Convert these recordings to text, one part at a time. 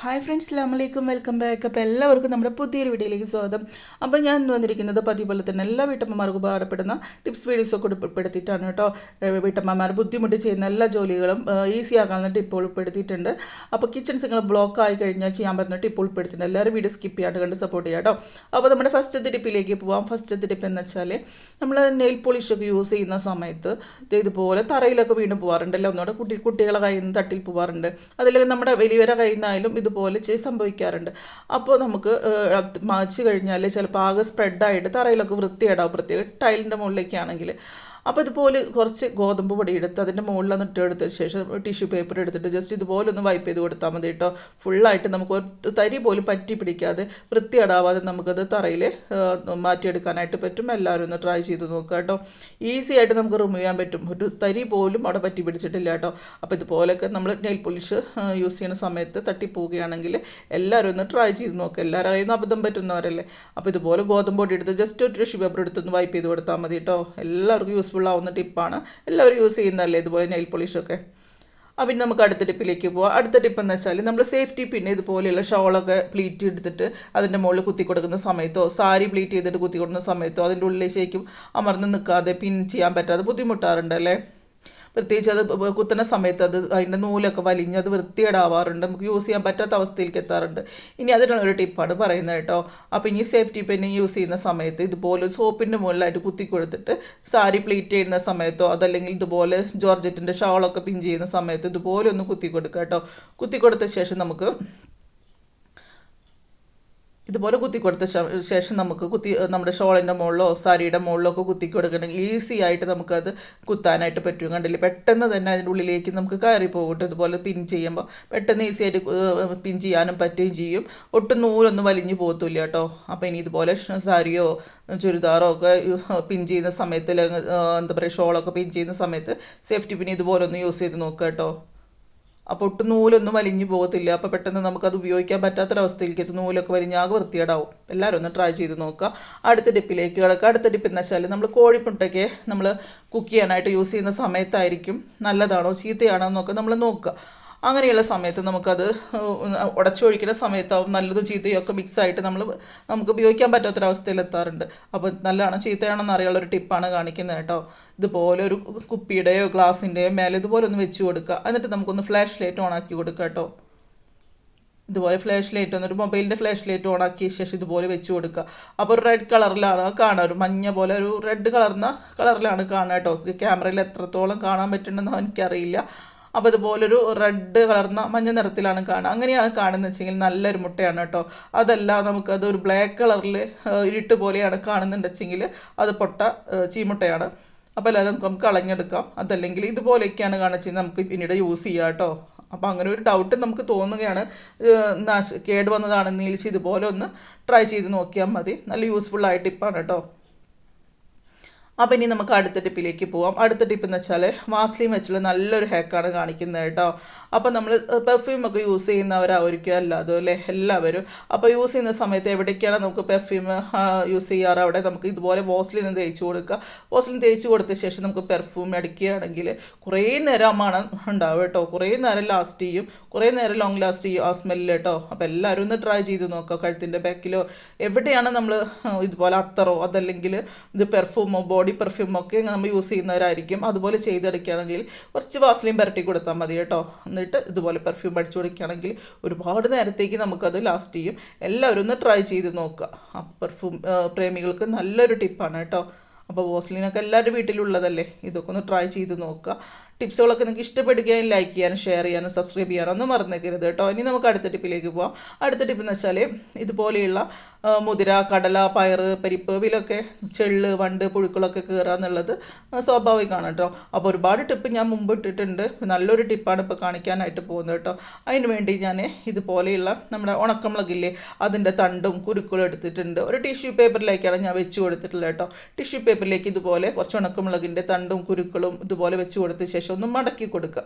Hi friends അല്ലാമലേക്കും welcome back അപ്പോൾ എല്ലാവർക്കും നമ്മുടെ പുതിയൊരു വീഡിയോയിലേക്ക് സ്വാഗതം. അപ്പോൾ ഞാൻ ഇന്ന് വന്നിരിക്കുന്നത് പതിവ് പോലെ തന്നെ എല്ലാ വീട്ടമ്മമാർക്കും ഉപകാരപ്പെടുന്ന ടിപ്സ് വീഡിയോസൊക്കെ ഉൾപ്പെടുത്തിയിട്ടാണ് കേട്ടോ. വീട്ടമ്മമാർ ബുദ്ധിമുട്ട് ചെയ്യുന്ന എല്ലാ ജോലികളും ഈസി ആക്കാവുന്ന ടിപ്പ് ഉൾപ്പെടുത്തിയിട്ടുണ്ട്. അപ്പോൾ കിച്ചൺ സിങ്ങൾ ബ്ലോക്ക് ആയി കഴിഞ്ഞാൽ ചെയ്യാൻ പറ്റുന്ന ടിപ്പ് ഉൾപ്പെടുത്തിയിട്ടുണ്ട്. എല്ലാവരും വീഡിയോ സ്കിപ്പ് ചെയ്യാണ്ട് കണ്ട് സപ്പോർട്ട് ചെയ്യാം കേട്ടോ. അപ്പോൾ നമ്മുടെ ഫസ്റ്റ് ടിപ്പിലേക്ക് പോവാം. ഫസ്റ്റ് ടിപ്പ് എന്ന് വെച്ചാൽ നമ്മൾ നെയിൽ പോളിഷൊക്കെ യൂസ് ചെയ്യുന്ന സമയത്ത് ഇതുപോലെ തറയിലൊക്കെ വീണ്ടും പോകാറുണ്ടല്ലോ ഒന്നുകൂടെ കുട്ടി കുട്ടികളെ കയ്യിൽ നിന്ന് തട്ടിൽ പോകാറുണ്ട് അതില്ലെങ്കിൽ നമ്മുടെ വലിയവരെ കയ്യിൽ നിന്നായാലും ഇതുപോലെ സംഭവിക്കാറുണ്ട്. അപ്പോൾ നമുക്ക് മാച്ച് കഴിഞ്ഞാൽ ചിലപ്പോൾ ആകെ സ്പ്രെഡായിട്ട് തറയിലൊക്കെ വൃത്തിയിടാവും പ്രത്യേക ടൈലിന്റെ മുകളിലേക്കാണെങ്കിൽ അപ്പോൾ ഇതുപോലെ കുറച്ച് ഗോതമ്പ് പൊടി എടുത്ത് അതിന്റെ മുകളിലൊന്ന് ഇട്ടെടുത്തതിന് ശേഷം ടിഷ്യൂ പേപ്പർ എടുത്തിട്ട് ജസ്റ്റ് ഇതുപോലെ ഒന്ന് വൈപ്പ് ചെയ്ത് കൊടുത്താൽ മതി കേട്ടോ ഫുള്ളായിട്ട് നമുക്ക് ഒരു തരി പോലും പറ്റി പിടിക്കാതെ വൃത്തിയടാവാതെ നമുക്കത് തറയിൽ മാറ്റിയെടുക്കാനായിട്ട് പറ്റും. എല്ലാവരും ഒന്ന് ട്രൈ ചെയ്ത് നോക്കുക കേട്ടോ ഈസി ആയിട്ട് നമുക്ക് റിമൂവ് ചെയ്യാൻ പറ്റും. ഒരു തരി പോലും അവിടെ പറ്റി പിടിച്ചിട്ടില്ല കേട്ടോ അപ്പോൾ ഇതുപോലെയൊക്കെ നമ്മൾ നെയിൽ പോളിഷ് യൂസ് ചെയ്യുന്ന സമയത്ത് തട്ടിപ്പോവുകയാണെങ്കിൽ എല്ലാവരും ഒന്ന് ട്രൈ ചെയ്ത് നോക്കുക എല്ലാവരും കയ്യിൽ നിന്ന് അബദ്ധം പറ്റുന്നവരല്ലേ? അപ്പോൾ ഇതുപോലെ ഗോതമ്പ് പൊടി എടുത്ത് ജസ്റ്റ് ഒരു ടിഷ്യൂ പേപ്പർ എടുത്തൊന്ന് വൈപ്പ് ചെയ്ത് കൊടുത്താൽ മതി കേട്ടോ എല്ലാവർക്കും യൂസ്ഫുൾ ആവുന്ന ടിപ്പാണ്. എല്ലാവരും യൂസ് ചെയ്യുന്നതല്ലേ ഇതുപോലെ നെയിൽ പോളിഷൊക്കെ അപ്പം പിന്നെ നമുക്ക് അടുത്ത ടിപ്പിലേക്ക് പോവാം. അടുത്ത ടിപ്പ് എന്ന് വെച്ചാൽ നമ്മൾ സേഫ്റ്റി പിന്നെ ഇതുപോലെയുള്ള ഷോളൊക്കെ പ്ലീറ്റ് എടുത്തിട്ട് അതിന്റെ മുകളിൽ കുത്തി കൊടുക്കുന്ന സമയത്തോ സാരി പ്ലീറ്റ് ചെയ്തിട്ട് കുത്തി കൊടുക്കുന്ന സമയത്തോ അതിന്റെ ഉള്ളിലേക്കും അമർന്ന് നിൽക്കാതെ പിൻ ചെയ്യാൻ പറ്റാതെ ബുദ്ധിമുട്ടാറുണ്ട് അല്ലേ പ്രത്യേകിച്ച് അത് കുത്തുന്ന സമയത്ത് അത് അതിന്റെ നൂലൊക്കെ വലിഞ്ഞ് അത് വൃത്തികേടാവാറുണ്ട്. നമുക്ക് യൂസ് ചെയ്യാൻ പറ്റാത്ത അവസ്ഥയിലേക്ക് എത്താറുണ്ട്. ഇനി അതിനുള്ള ഒരു ടിപ്പാണ് പറയുന്നത് കേട്ടോ. അപ്പോൾ ഇനി സേഫ്റ്റി പെന്ന് യൂസ് ചെയ്യുന്ന സമയത്ത് ഇതുപോലെ സോപ്പിന്റെ മുകളിലായിട്ട് കുത്തി കൊടുത്തിട്ട് സാരി പ്ലീറ്റ് ചെയ്യുന്ന സമയത്തോ അതല്ലെങ്കിൽ ഇതുപോലെ ജോർജറ്റിന്റെ ഷാളൊക്കെ പിൻ ചെയ്യുന്ന സമയത്ത് ഇതുപോലെ ഒന്ന് കുത്തി കൊടുക്കുക കേട്ടോ. കുത്തി കൊടുത്ത ശേഷം നമുക്ക് ഇതുപോലെ കുത്തി കൊടുത്ത ശേഷം നമുക്ക് കുത്തി നമ്മുടെ ഷോളിന്റെ മുകളിലോ സാരിയുടെ മുകളിലോ ഒക്കെ കുത്തി കൊടുക്കണമെങ്കിൽ ഈസി ആയിട്ട് നമുക്കത് കുത്താനായിട്ട് പറ്റും. കണ്ടില്ലേ? പെട്ടെന്ന് തന്നെ അതിന്റെ ഉള്ളിലേക്ക് നമുക്ക് കയറി പോകട്ടെ ഇതുപോലെ പിൻ ചെയ്യുമ്പോൾ പെട്ടെന്ന് ഈസി ആയിട്ട് പിൻ ചെയ്യാനും പറ്റുകയും ചെയ്യും. ഒട്ടും നൂലൊന്നും വലിഞ്ഞു പോകത്തില്ല കേട്ടോ. അപ്പോൾ ഇനി ഇതുപോലെ സാരിയോ ചുരിദാറോ ഒക്കെ പിൻ ചെയ്യുന്ന സമയത്ത് എന്താ പറയുക ഷോളൊക്കെ പിൻ ചെയ്യുന്ന സമയത്ത് സേഫ്റ്റി പിൻ ഇതുപോലെ ഒന്ന് യൂസ് ചെയ്ത് നോക്കുക കേട്ടോ. അപ്പോൾ ഒട്ടും നൂലൊന്നും വലിഞ്ഞു പോകത്തില്ല. അപ്പോൾ പെട്ടെന്ന് നമുക്കത് ഉപയോഗിക്കാൻ പറ്റാത്തൊരവസ്ഥയിലേക്ക് എത്തും നൂലൊക്കെ വലിഞ്ഞ് ആകെ വൃത്തിയേടാവും എല്ലാവരും ഒന്ന് ട്രൈ ചെയ്ത് നോക്കുക. അടുത്ത ഡിപ്പിലേക്ക് കിടക്കുക. അടുത്ത ഡിപ്പ് എന്ന് വെച്ചാൽ നമ്മൾ കോഴിമുട്ടയ്ക്ക് നമ്മൾ കുക്ക് ചെയ്യാനായിട്ട് യൂസ് ചെയ്യുന്ന സമയത്തായിരിക്കും നല്ലതാണോ ചീത്തയാണോ എന്നൊക്കെ നമ്മൾ നോക്കുക. അങ്ങനെയുള്ള സമയത്ത് നമുക്കത് ഉടച്ചൊഴിക്കുന്ന സമയത്താവും നല്ലതും ചീത്തയും ഒക്കെ മിക്സ് ആയിട്ട് നമ്മൾ നമുക്ക് ഉപയോഗിക്കാൻ പറ്റാത്തൊരവസ്ഥയിൽ എത്താറുണ്ട് അപ്പോൾ നല്ലതാണോ ചീത്തയാണെന്ന് അറിയാനുള്ള ഒരു ടിപ്പാണ് കാണിക്കുന്നത് കേട്ടോ. ഇതുപോലെ ഒരു കുപ്പിയുടെയോ ഗ്ലാസിന്റെയോ മേലെ ഇതുപോലെ ഒന്ന് വെച്ച് കൊടുക്കുക. എന്നിട്ട് നമുക്കൊന്ന് ഫ്ലാഷ് ലൈറ്റ് ഓൺ ആക്കി കൊടുക്കുക കേട്ടോ. ഇതുപോലെ ഫ്ലാഷ് ലൈറ്റ് ഒന്ന് മൊബൈലിന്റെ ഫ്ലാഷ് ലൈറ്റ് ഓൺ ആക്കിയ ശേഷം ഇതുപോലെ വെച്ച് കൊടുക്കുക. അപ്പോൾ ഒരു റെഡ് കളറിലാണ് കാണുക. ഒരു മഞ്ഞ പോലെ ഒരു റെഡ് കളർന്ന കളറിലാണ് കാണുക കേട്ടോ. ക്യാമറയിൽ എത്രത്തോളം കാണാൻ പറ്റുന്നുണ്ടെന്ന് എനിക്കറിയില്ല. അപ്പോൾ ഇതുപോലൊരു റെഡ് കളർന്ന മഞ്ഞ നിറത്തിലാണ് കാണുക. അങ്ങനെയാണ് കാണുന്നത് വെച്ചെങ്കിൽ നല്ലൊരു മുട്ടയാണ് കേട്ടോ. അതല്ല നമുക്കത് ഒരു ബ്ലാക്ക് കളറിൽ ഇരുട്ട് പോലെയാണ് കാണുന്നുണ്ട് വെച്ചെങ്കിൽ അത് പൊട്ട ചീമുട്ടയാണ്. അപ്പോൾ അല്ലാതെ നമുക്ക് കളഞ്ഞെടുക്കാം. അതല്ലെങ്കിൽ ഇതുപോലെയൊക്കെയാണ് കാണിച്ചത് നമുക്ക് പിന്നീട് യൂസ് ചെയ്യാം കേട്ടോ. അപ്പോൾ അങ്ങനെ ഒരു ഡൗട്ട് നമുക്ക് തോന്നുകയാണ്. നാശ കേട് വന്നതാണെന്നെങ്കിൽ ഇതുപോലെ ഒന്ന് ട്രൈ ചെയ്ത് നോക്കിയാൽ മതി. നല്ല യൂസ്ഫുൾ ആയ ടിപ്പാണ് കേട്ടോ. അപ്പോൾ ഇനി നമുക്ക് അടുത്ത ടിപ്പിലേക്ക് പോവാം. അടുത്ത ടിപ്പ് എന്ന് വെച്ചാൽ വാസ്ലിൻ വെച്ചുള്ള നല്ലൊരു ഹാക്കാണ് കാണിക്കുന്നത് കേട്ടോ. അപ്പോൾ നമ്മൾ പെർഫ്യൂം ഒക്കെ യൂസ് ചെയ്യുന്നവരായിരിക്കും അല്ലാതെ അല്ലേ? എല്ലാവരും. അപ്പോൾ യൂസ് ചെയ്യുന്ന സമയത്ത് എവിടേക്കാണ് നമുക്ക് പെർഫ്യൂം യൂസ് ചെയ്യാറ്? അവിടെ നമുക്ക് ഇതുപോലെ വാസ്ലിൻ തേച്ച് കൊടുക്കുക. വാസ്ലിൻ തേച്ച് കൊടുത്ത ശേഷം നമുക്ക് പെർഫ്യൂം അടിക്കുകയാണെങ്കിൽ കുറേ നേരം മണം ഉണ്ടാവും കേട്ടോ. കുറേ നേരം ലാസ്റ്റ് ചെയ്യും. കുറേ നേരം ലോങ് ലാസ്റ്റ് ചെയ്യും ആ സ്മെല്ല് കേട്ടോ. അപ്പോൾ എല്ലാവരും ഒന്ന് ട്രൈ ചെയ്ത് നോക്കുക. കഴുത്തിന്റെ ബാക്കിലോ എവിടെയാണ് നമ്മൾ ഇതുപോലെ അത്തറോ അതല്ലെങ്കിൽ ഇത് പെർഫ്യൂമോ ബോഡി പെർഫ്യൂമോ ഒക്കെ നമ്മൾ യൂസ് ചെയ്യുന്നവരായിരിക്കും. അതുപോലെ ചെയ്തെടുക്കുകയാണെങ്കിൽ കുറച്ച് വാസ്ലിൻ പുരട്ടി കൊടുത്താൽ മതി കേട്ടോ. എന്നിട്ട് ഇതുപോലെ പെർഫ്യൂം അടിച്ചു കൊടുക്കുകയാണെങ്കിൽ ഒരുപാട് നേരത്തേക്ക് നമുക്കത് ലാസ്റ്റ് ചെയ്യും. എല്ലാവരും ഒന്ന് ട്രൈ ചെയ്ത് നോക്കുക. ആ പെർഫ്യൂം പ്രേമികൾക്ക് നല്ലൊരു ടിപ്പാണ് കേട്ടോ. അപ്പോൾ വോസ്ലിനൊക്കെ എല്ലാവരുടെ വീട്ടിലുള്ളതല്ലേ? ഇതൊക്കെ ഒന്ന് ട്രൈ ചെയ്ത് നോക്കുക. ടിപ്സുകളൊക്കെ നിങ്ങൾക്ക് ഇഷ്ടപ്പെടുകയും ലൈക്ക് ചെയ്യാനും ഷെയർ ചെയ്യാനും സബ്സ്ക്രൈബ് ചെയ്യാനും ഒന്നും മറന്നേക്കരുത് കേട്ടോ. ഇനി നമുക്ക് അടുത്ത ടിപ്പിലേക്ക് പോവാം. അടുത്ത ടിപ്പ് എന്ന് വെച്ചാൽ ഇതുപോലെയുള്ള മുതിര കടല പയർ പരിപ്പ് ഇവയിലൊക്കെ ചെള്ള് വണ്ട് പുഴുക്കളൊക്കെ കയറുക എന്നുള്ളത് സ്വാഭാവികമാണ് കേട്ടോ. അപ്പോൾ ഒരുപാട് ടിപ്പ് ഞാൻ മുമ്പ് ഇട്ടിട്ടുണ്ട്. നല്ലൊരു ടിപ്പാണ് ഇപ്പോൾ കാണിക്കാനായിട്ട് പോകുന്നത് കേട്ടോ. അതിന് വേണ്ടി ഞാൻ ഇതുപോലെയുള്ള നമ്മുടെ ഉണക്കമുളകില്ലേ അതിന്റെ തണ്ടും കുരുക്കളും എടുത്തിട്ടുണ്ട്. ഒരു ടിഷ്യൂ പേപ്പറിലേക്കാണ് ഞാൻ വെച്ച് കൊടുത്തിട്ടുള്ളത് കേട്ടോ. ടിഷ്യൂ പേപ്പറിലേക്ക് ഇതുപോലെ കുറച്ച് ഉണക്കമുളകിന്റെ തണ്ടും കുരുക്കളും ഇതുപോലെ വെച്ച് കൊടുത്ത ശേഷം ഒന്ന് മടക്കി കൊടുക്കുക.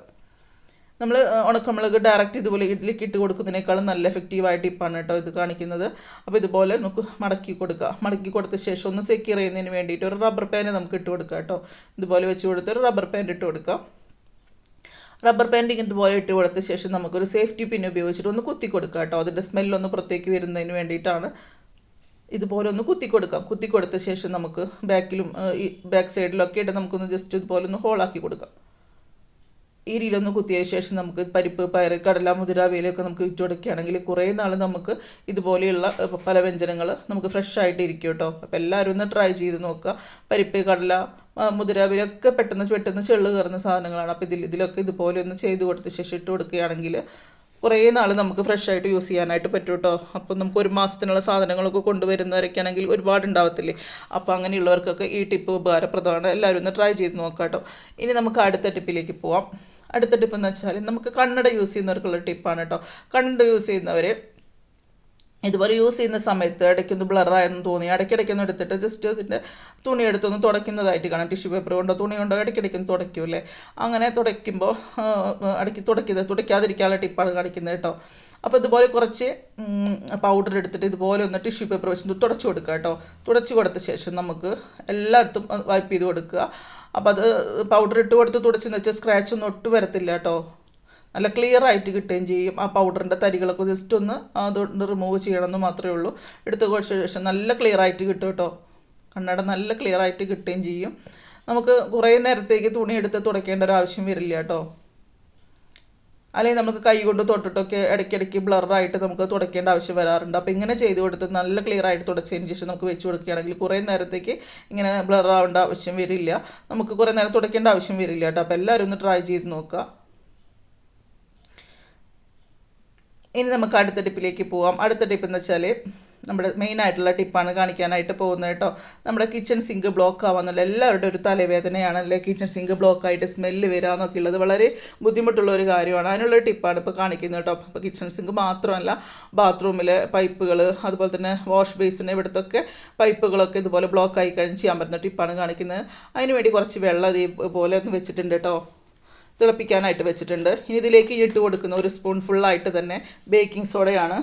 നമ്മൾ ഉണക്കമുളക് ഡയറക്റ്റ് ഇതുപോലെ ഇഡ്ഡലിക്ക് ഇട്ട് കൊടുക്കുന്നതിനേക്കാളും നല്ല എഫക്റ്റീവായ ടിപ്പാണ് കേട്ടോ ഇത് കാണിക്കുന്നത്. അപ്പോൾ ഇതുപോലെ നമുക്ക് മടക്കി കൊടുക്കുക. മടക്കി കൊടുത്ത ശേഷം ഒന്ന് സെക്യൂർ ചെയ്യുന്നതിന് വേണ്ടിയിട്ട് ഒരു റബ്ബർ പാൻ നമുക്ക് ഇട്ട് കൊടുക്കുക കേട്ടോ. ഇതുപോലെ വെച്ച് കൊടുത്ത് ഒരു റബ്ബർ പാൻ ഇട്ട് കൊടുക്കാം റബ്ബർ പാന്റിങ് ഇതുപോലെ ഇട്ട് കൊടുത്ത ശേഷം നമുക്കൊരു സേഫ്റ്റി പിൻ ഉപയോഗിച്ചിട്ട് ഒന്ന് കുത്തി കൊടുക്കുക കേട്ടോ. അതിന്റെ സ്മെല്ലൊന്ന് പുറത്തേക്ക് വരുന്നതിന് വേണ്ടിയിട്ടാണ് ഇതുപോലെ ഒന്ന് കുത്തി കൊടുക്കാം കുത്തി കൊടുത്ത ശേഷം നമുക്ക് ബാക്കിലും ഈ ബാക്ക് സൈഡിലൊക്കെ ആയിട്ട് നമുക്കൊന്ന് ജസ്റ്റ് ഇതുപോലെ ഒന്ന് ഹോളാക്കി കൊടുക്കാം ഈ രീതിയിലൊന്ന് കുത്തിയതിന് ശേഷം നമുക്ക് പരിപ്പ് പയർ കടല മുതിര വേലയൊക്കെ നമുക്ക് ഇട്ട് കൊടുക്കുകയാണെങ്കിൽ കുറേ നാൾ നമുക്ക് ഇതുപോലെയുള്ള പല വ്യഞ്ജനങ്ങൾ നമുക്ക് ഫ്രഷ് ആയിട്ട് ഇരിക്കും കേട്ടോ. അപ്പോൾ എല്ലാവരും ഒന്ന് ട്രൈ ചെയ്ത് നോക്കുക. പരിപ്പ് കടല ആ, മുതിര അവയിലൊക്കെ പെട്ടെന്ന് പെട്ടെന്ന് ചെള്ളു കയറുന്ന സാധനങ്ങളാണ്. അപ്പോൾ ഇതിൽ ഇതിലൊക്കെ ഇതുപോലെ ഒന്ന് ചെയ്ത് കൊടുത്ത ശേഷം ഇട്ട് കൊടുക്കുകയാണെങ്കിൽ കുറേ നാൾ നമുക്ക് ഫ്രഷ് ആയിട്ട് യൂസ് ചെയ്യാനായിട്ട് പറ്റും കേട്ടോ അപ്പോൾ നമുക്ക് ഒരു മാസത്തിനുള്ള സാധനങ്ങളൊക്കെ കൊണ്ടുവരുന്നവരൊക്കെയാണെങ്കിൽ ഒരുപാട് ഉണ്ടാവത്തില്ലേ അപ്പോൾ അങ്ങനെയുള്ളവർക്കൊക്കെ ഈ ടിപ്പ് ഉപകാരപ്രദമാണ്. എല്ലാവരും ഒന്ന് ട്രൈ ചെയ്ത് നോക്കാം കേട്ടോ ഇനി നമുക്ക് അടുത്ത ടിപ്പിലേക്ക് പോവാം. അടുത്ത ടിപ്പ് എന്ന് വെച്ചാൽ നമുക്ക് കണ്ണട യൂസ് ചെയ്യുന്നവർക്കുള്ള ടിപ്പാണ് കേട്ടോ കണ്ണട യൂസ് ചെയ്യുന്നവർ ഇതുപോലെ യൂസ് ചെയ്യുന്ന സമയത്ത് ഇടയ്ക്കൊന്ന് ബ്ലറായെന്ന് തോന്നി. ഇടയ്ക്കിടയ്ക്കൊന്ന് എടുത്തിട്ട് ജസ്റ്റ് അതിന്റെ തുണി എടുത്തൊന്ന് തുടയ്ക്കുന്നതായിട്ട് കാണാം. ടിഷ്യൂ പേപ്പർ കൊണ്ടോ തുണി കൊണ്ടോ ഇടയ്ക്കിടയ്ക്കൊന്ന് തുടയ്ക്കൂലേ അങ്ങനെ തുടയ്ക്കുമ്പോൾ ഇടയ്ക്ക് തുടയ്ക്കുന്നത് തുടയ്ക്കാതിരിക്കാനുള്ള ടിപ്പാണ് കാണിക്കുന്നത് കേട്ടോ. അപ്പോൾ ഇതുപോലെ കുറച്ച് പൗഡർ എടുത്തിട്ട് ഇതുപോലെ ഒന്ന് ടിഷ്യൂ പേപ്പർ വെച്ച് തുടച്ചു കൊടുക്കുക കേട്ടോ. തുടച്ചു കൊടുത്ത ശേഷം നമുക്ക് എല്ലായിടത്തും വൈപ്പ് ചെയ്ത് കൊടുക്കുക. അപ്പോൾ അത് പൗഡർ ഇട്ട് കൊടുത്ത് തുടച്ചെന്ന് വെച്ചാൽ സ്ക്രാച്ച് ഒന്നും ഒട്ടും വരത്തില്ല കേട്ടോ. നല്ല ക്ലിയർ ആയിട്ട് കിട്ടുകയും ചെയ്യും. ആ പൗഡറിന്റെ തരികളൊക്കെ ജസ്റ്റ് ഒന്ന് അതുകൊണ്ട് റിമൂവ് ചെയ്യണമെന്ന് മാത്രമേ ഉള്ളൂ. എടുത്ത് കുറച്ച് ശേഷം നല്ല ക്ലിയർ ആയിട്ട് കിട്ടും കേട്ടോ. കണ്ണട നല്ല ക്ലിയർ ആയിട്ട് കിട്ടുകയും ചെയ്യും. നമുക്ക് കുറേ നേരത്തേക്ക് തുണി എടുത്ത് തുടയ്ക്കേണ്ട ഒരു ആവശ്യം വരില്ല കേട്ടോ. അല്ലെങ്കിൽ നമുക്ക് കൈ കൊണ്ട് തൊട്ടിട്ടൊക്കെ ഇടയ്ക്കിടയ്ക്ക് ബ്ലറായിട്ട് നമുക്ക് തുടയ്ക്കേണ്ട ആവശ്യം വരാറുണ്ട്. അപ്പോൾ ഇങ്ങനെ ചെയ്ത് കൊടുത്ത് നല്ല ക്ലിയർ ആയിട്ട് തുടച്ചതിന് ശേഷം നമുക്ക് വെച്ച് കൊടുക്കുകയാണെങ്കിൽ കുറേ നേരത്തേക്ക് ഇങ്ങനെ ബ്ലർ ആവേണ്ട ആവശ്യം വരില്ല. നമുക്ക് കുറേ നേരം തുടയ്ക്കേണ്ട ആവശ്യം വരില്ല കേട്ടോ. അപ്പോൾ എല്ലാവരും ഒന്ന് ട്രൈ ചെയ്ത് നോക്കുക. ഇനി നമുക്ക് അടുത്ത ടിപ്പിലേക്ക് പോവാം. അടുത്ത ടിപ്പ് എന്ന് വെച്ചാൽ നമ്മുടെ മെയിൻ ആയിട്ടുള്ള ടിപ്പാണ് കാണിക്കാനായിട്ട് പോകുന്നത് കേട്ടോ. നമ്മുടെ കിച്ചൺ സിങ്ക് ബ്ലോക്ക് ആവാന്നുള്ള എല്ലാവരുടെ ഒരു തലവേദനയാണ് അല്ലെ? കിച്ചൺ സിങ്ക് ബ്ലോക്ക് ആയിട്ട് സ്മെല്ല് വരിക എന്നൊക്കെ ഉള്ളത് വളരെ ബുദ്ധിമുട്ടുള്ള ഒരു കാര്യമാണ്. അതിനുള്ള ടിപ്പാണ് ഇപ്പോൾ കാണിക്കുന്നത് കേട്ടോ. അപ്പോൾ കിച്ചൺ സിങ്ക് മാത്രമല്ല ബാത്റൂമിലെ പൈപ്പുകൾ അതുപോലെ തന്നെ വാഷ് ബേസിന് ഇവിടുത്തൊക്കെ പൈപ്പുകളൊക്കെ ഇതുപോലെ ബ്ലോക്ക് ആയി കഴിഞ്ഞ് ചെയ്യാൻ പറ്റുന്ന ടിപ്പാണ് കാണിക്കുന്നത്. അതിനുവേണ്ടി കുറച്ച് വെള്ളം ഇതേപോലെ ഒന്ന് വെച്ചിട്ടുണ്ട് കേട്ടോ. തിളപ്പിക്കാനായിട്ട് വെച്ചിട്ടുണ്ട്. ഇനി ഇതിലേക്ക് ഇട്ട് കൊടുക്കുന്ന ഒരു സ്പൂൺ ഫുള്ളായിട്ട് തന്നെ ബേക്കിംഗ് സോഡയാണ്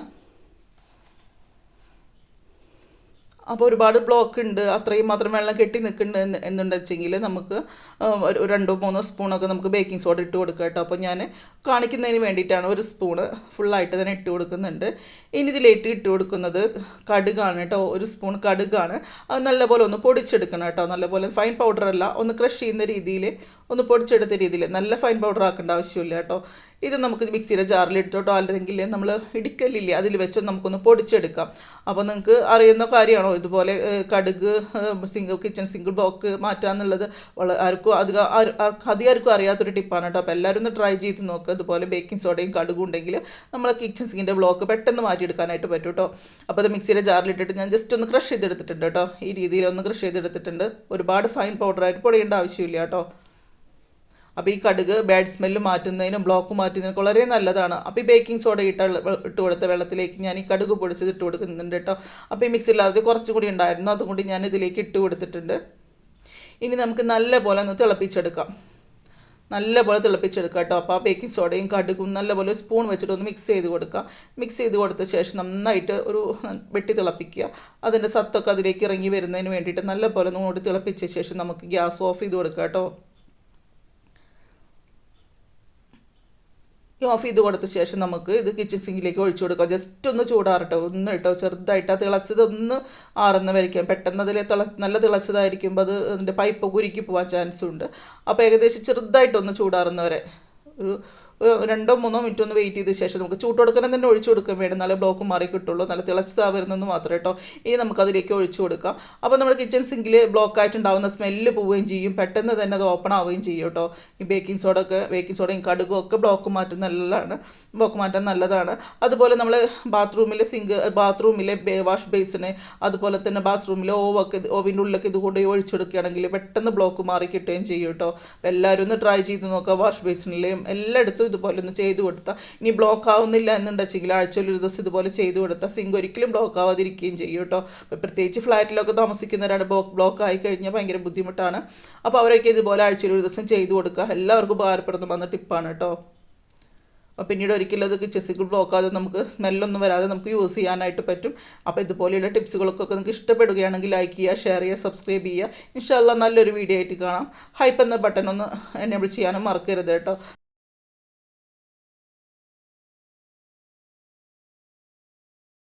അപ്പോൾ ഒരുപാട് ബ്ലോക്ക് ഉണ്ട്. അത്രയും മാത്രം വെള്ളം കെട്ടി നിൽക്കുന്നുണ്ട് എന്നുണ്ടെച്ചെങ്കിൽ നമുക്ക് ഒരു രണ്ടോ മൂന്നോ സ്പൂണൊക്കെ നമുക്ക് ബേക്കിംഗ് സോഡ ഇട്ട് കൊടുക്കുക കേട്ടോ. അപ്പോൾ ഞാൻ കാണിക്കുന്നതിന് വേണ്ടിയിട്ടാണ് ഒരു സ്പൂണ് ഫുള്ളായിട്ട് തന്നെ ഇട്ട് കൊടുക്കുന്നുണ്ട്. ഇനി ഇതിലേക്ക് ഇട്ട് കൊടുക്കുന്നത് കടുകാണ് കേട്ടോ. ഒരു സ്പൂൺ കടുകാണ്. അത് നല്ലപോലെ ഒന്ന് പൊടിച്ചെടുക്കണം കേട്ടോ. നല്ലപോലെ ഫൈൻ പൗഡർ അല്ല ഒന്ന് ക്രഷ് ചെയ്യുന്ന രീതിയിൽ ഒന്ന് പൊടിച്ചെടുത്ത രീതിയിൽ. നല്ല ഫൈൻ പൗഡർ ആക്കേണ്ട ആവശ്യമില്ല കേട്ടോ. ഇത് നമുക്ക് മിക്സിയുടെ ജാറിൽ ഇട്ടോട്ടോ അല്ലെങ്കിൽ നമ്മൾ ഇടിക്കലില്ലേ അതിൽ വെച്ച് നമുക്കൊന്ന് പൊടിച്ചെടുക്കാം. അപ്പോൾ നിങ്ങൾക്ക് അറിയുന്ന കാര്യമാണോ ഇതുപോലെ കടുക് സിംഗിൾ കിച്ചൺ സിംഗിൾ ബ്ലോക്ക് മാറ്റുക എന്നുള്ളത് വളരെ ആർക്കും അധികം അധികം ആർക്കും അറിയാത്തൊരു ടിപ്പാണ് കേട്ടോ. അപ്പോൾ എല്ലാവരും ഒന്ന് ട്രൈ ചെയ്ത് നോക്കുക അതുപോലെ ബേക്കിംഗ് സോഡയും കടുകും ഉണ്ടെങ്കിൽ നമ്മൾ കിച്ചൺ സിങ്കിന്റെ ബ്ലോക്ക് പെട്ടെന്ന് മാറ്റിയെടുക്കാനായിട്ട് പറ്റും കേട്ടോ അപ്പോൾ അത് മിക്സിയുടെ ജാറിലിട്ടിട്ട് ഞാൻ ജസ്റ്റ് ഒന്ന് ക്രഷ് ചെയ്തെടുത്തിട്ടുണ്ട് കേട്ടോ ഈ രീതിയിൽ ഒന്ന് ക്രഷ് ചെയ്തെടുത്തിട്ടുണ്ട്. ഒരുപാട് ഫൈൻ പൗഡറായിട്ട് പൊടിയേണ്ട ആവശ്യമില്ല കേട്ടോ അപ്പോൾ ഈ കടുക് ബാഡ് സ്മെല്ല് മാറ്റുന്നതിനും ബ്ലോക്ക് മാറ്റുന്നതിനും വളരെ നല്ലതാണ്. അപ്പോൾ ഈ ബേക്കിംഗ് സോഡ ഇട്ട ഇട്ട് കൊടുത്ത വെള്ളത്തിലേക്ക് ഞാൻ ഈ കടുക് പൊടിച്ചത് ഇട്ട് കൊടുക്കുന്നുണ്ട് കേട്ടോ അപ്പോൾ ഈ മിക്സിയിൽ അകത്ത് കുറച്ചും കൂടി ഉണ്ടായിരുന്നു. അതുകൊണ്ട് ഞാൻ ഇതിലേക്ക് ഇട്ട് കൊടുത്തിട്ടുണ്ട്. ഇനി നമുക്ക് നല്ല പോലെ ഒന്ന് തിളപ്പിച്ചെടുക്കാം. നല്ല പോലെ തിളപ്പിച്ചെടുക്കാം കേട്ടോ അപ്പോൾ ആ ബേക്കിംഗ് സോഡയും കടുകും നല്ലപോലെ സ്പൂൺ വെച്ചിട്ട് ഒന്ന് മിക്സ് ചെയ്ത് കൊടുക്കുക മിക്സ് ചെയ്ത് കൊടുത്ത ശേഷം നന്നായിട്ട് ഒരു വെട്ടി തിളപ്പിക്കുക. അതിന്റെ സത്തൊക്കെ അതിലേക്ക് ഇറങ്ങി വരുന്നതിന് വേണ്ടിയിട്ട് നല്ല പോലെ ഒന്ന് തിളപ്പിച്ച ശേഷം നമുക്ക് ഗ്യാസ് ഓഫ് ചെയ്ത് കൊടുക്കാം കേട്ടോ ഈ ഓഫ് ചെയ്ത് കൊടുത്ത ശേഷം നമുക്ക് ഇത് കിച്ചൺ സിങ്കിലേക്ക് ഒഴിച്ചു കൊടുക്കാം. ജസ്റ്റ് ഒന്ന് ചൂടാറട്ടോ. ഒന്ന് ഇട്ടോ. ചെറുതായിട്ട് ആ തിളച്ചത് ഒന്ന് ആറുന്ന വരയ്ക്കാം. പെട്ടെന്ന് അതിൽ തിള നല്ല തിളച്ചതായിരിക്കുമ്പോൾ അത് അതിന്റെ പൈപ്പ് കുരുക്കി പോകാൻ ചാൻസ് ഉണ്ട്. അപ്പോൾ ഏകദേശം ചെറുതായിട്ടൊന്ന് ചൂടാറുന്നവരെ ഒരു രണ്ടോ മൂന്നോ മിനിറ്റ് ഒന്ന് വെയിറ്റ് ചെയ്ത ശേഷം നമുക്ക് ചൂട് കൊടുക്കണം തന്നെ ഒഴിച്ചു കൊടുക്കാൻ വേണം നല്ല ബ്ലോക്ക് മാറി കിട്ടുള്ളൂ. നല്ല തിളച്ചതാ വരുന്നെന്ന് മാത്രം കേട്ടോ. ഇനി നമുക്ക് അതിലേക്ക് ഒഴിച്ചു കൊടുക്കാം. അപ്പോൾ നമ്മുടെ കിച്ചൺ സിങ്കിൽ ബ്ലോക്ക് ആയിട്ടുണ്ടാവുന്ന സ്മെല്ല് പോവുകയും ചെയ്യും. പെട്ടെന്ന് തന്നെ അത് ഓപ്പൺ ആവുകയും ചെയ്യും കേട്ടോ. ഈ ബേക്കിംഗ് സോഡ ഒക്കെ ബേക്കിംഗ് സോഡയും കടുകും ഒക്കെ ബ്ലോക്ക് മാറ്റം നല്ലതാണ്. ബ്ലോക്ക് മാറ്റാൻ നല്ലതാണ്. അതുപോലെ നമ്മൾ ബാത്റൂമിലെ സിങ്ക് ബാത്റൂമിലെ വാഷ് ബേസിന് അതുപോലെ തന്നെ ബാത്റൂമിലെ ഓവൊക്കെ ഓവിന്റെ ഉള്ളിലൊക്കെ ഇതുകൊണ്ട് ഒഴിച്ചു ഒഴിച്ചെടുക്കുകയാണെങ്കിൽ പെട്ടെന്ന് ബ്ലോക്ക് മാറി കിട്ടുകയും ചെയ്യും കേട്ടോ. എല്ലാവരും ഒന്ന് ട്രൈ ചെയ്ത് നോക്കുക. വാഷ് ബേസിനിലെയും എല്ലായിടത്തും ഇതുപോലെ ഒന്ന് ചെയ്തു കൊടുത്താൽ ഇനി ബ്ലോക്ക് ആവുന്നില്ല എന്നുണ്ടെങ്കിൽ ആഴ്ചയിൽ ഒരു ദിവസം ഇതുപോലെ ചെയ്തു കൊടുത്താൽ സിങ്ക് ഒരിക്കലും ബ്ലോക്ക് ആവാതിരിക്കുകയും ചെയ്യും കേട്ടോ. അപ്പോൾ പ്രത്യേകിച്ച് ഫ്ലാറ്റിലൊക്കെ താമസിക്കുന്നവരാണ് ബ്ലോക്ക് ബ്ലോക്ക് ആയി കഴിഞ്ഞാൽ ഭയങ്കര ബുദ്ധിമുട്ടാണ്. അപ്പോൾ അവരൊക്കെ ഇതുപോലെ ആഴ്ചയിൽ ഒരു ദിവസം ചെയ്ത് കൊടുക്കുക എല്ലാവർക്കും ഉപകാരപ്പെടുന്ന ടിപ്പാണ് കേട്ടോ. അപ്പോൾ പിന്നീട് ഒരിക്കലും അത് കിച്ചസിക്കിൾ ബ്ലോക്ക് ആകാതെ നമുക്ക് സ്മെല്ലൊന്നും വരാതെ നമുക്ക് യൂസ് ചെയ്യാനായിട്ട് പറ്റും. അപ്പോൾ ഇതുപോലെയുള്ള ടിപ്സുകളൊക്കെ നിങ്ങൾക്ക് ഇഷ്ടപ്പെടുകയാണെങ്കിൽ ലൈക്ക് ചെയ്യുക ഷെയർ ചെയ്യുക സബ്സ്ക്രൈബ് ചെയ്യുക. ഇൻഷാല്ല നല്ലൊരു വീഡിയോ ആയിട്ട് കാണാം. ഹൈപ്പ് എന്ന ബട്ടൺ ഒന്ന് എനേബിൾ ചെയ്യാനും മറക്കരുത് കേട്ടോ.